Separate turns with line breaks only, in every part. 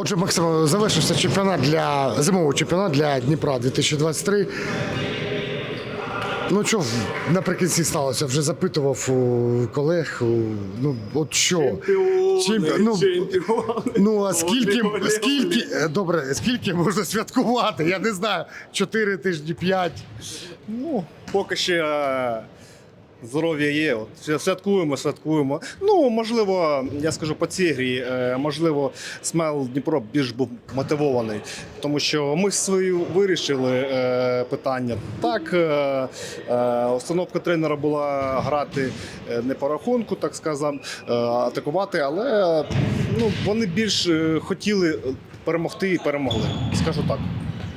Отже, Максим, завершився чемпіонат для зимовий чемпіонат для Дніпра 2023. Ну що наприкінці сталося? Вже запитував у колег. у- Ну от що? Чемпіон- ну, Ну а скільки, скільки е, добре, скільки можна святкувати? Я не знаю. Чотири тижні, п'ять.
Ну, поки ще е, здоров'я є. От, святкуємо, святкуємо. Ну, можливо, я скажу по цій грі, е, можливо, Смел Дніпро більш був мотивований, тому що ми свої вирішили е, питання. Так, е, установка тренера була грати не по рахунку, так сказам, е, атакувати, але ну, вони більш хотіли перемогти і перемогли. Скажу так.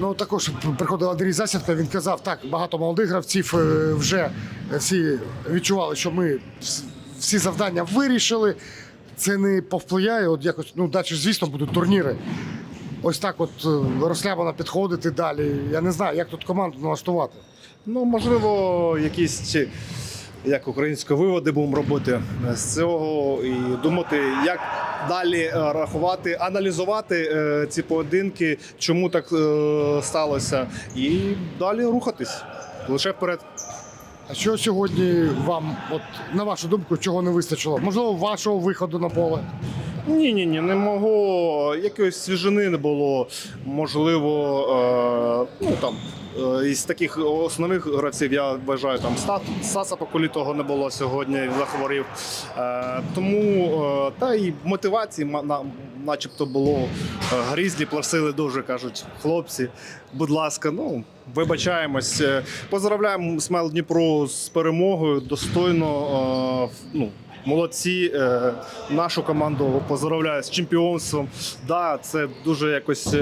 Ну також приходив Андрій Засідка. Він казав, так багато молодих гравців е, вже всі відчували, що ми всі завдання вирішили. Це не повпливає. От якось ну далі, звісно, будуть турніри. Ось так, от е, підходити далі. Я не знаю, як тут команду налаштувати.
Ну, можливо, якісь як українські виводи будемо робити з цього і думати, як далі е, рахувати, аналізувати е, ці поєдинки, чому так е, сталося, і далі рухатись лише вперед.
А що сьогодні вам, от на вашу думку, чого не вистачило? Можливо, вашого виходу на поле.
Ні, ні, ні, не можу. Якоїсь свіжини не було. Можливо, е, ну там. Е, Із таких основних гравців я вважаю, там Ста- Стаса Поколітого не було сьогодні, захворів. Е, тому е, та й мотивації начебто було. Грізлі просили дуже кажуть, хлопці, будь ласка, ну вибачаємось. Поздравляємо Смел Дніпро з перемогою. Достойно. ну, Молодці, нашу команду поздравляю з чемпіонством. Да, це дуже якось.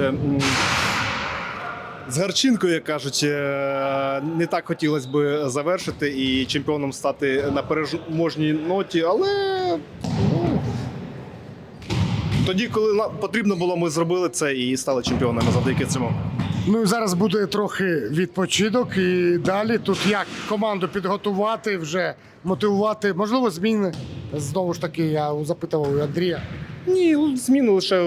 З гарчинкою, як кажуть, е, не так хотілося б завершити і чемпіоном стати на переможній ноті, але ну, тоді, коли потрібно було, ми зробили це і стали чемпіонами завдяки цьому.
Ну і зараз буде трохи відпочинок, і далі тут як команду підготувати, вже мотивувати, можливо, зміни. Знову ж таки, я запитував у Андрія.
Ні, ну, зміни лише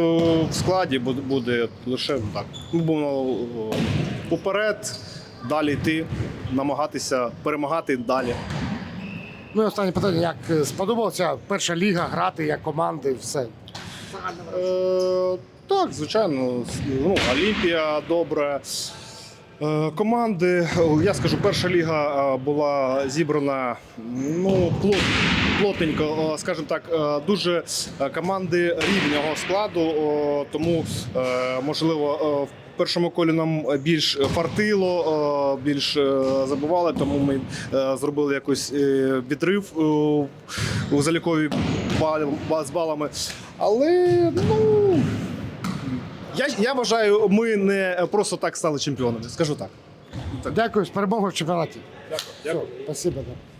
в складі буде, лише так. Ми будемо о, уперед, далі йти, намагатися перемагати далі.
Ну і останнє питання: як е, сподобалася перша ліга грати як команди, все.
Е, так, звичайно, ну, Олімпія добре. Е, Команди, я скажу, перша ліга е, була зібрана ну, плот, плотненько, скажімо так, е, дуже е, команди рівнього складу, тому, е, можливо, е, в першому колі нам більш фартило, е, більш е, забували, тому ми е, зробили якийсь е, відрив е, у заліковій з балами. Але ну. Я, я вважаю, ми не просто так стали чемпіонами. Скажу так.
Дякую з перемогою в чемпіонаті.
Дякую.
Все, спасибо. да.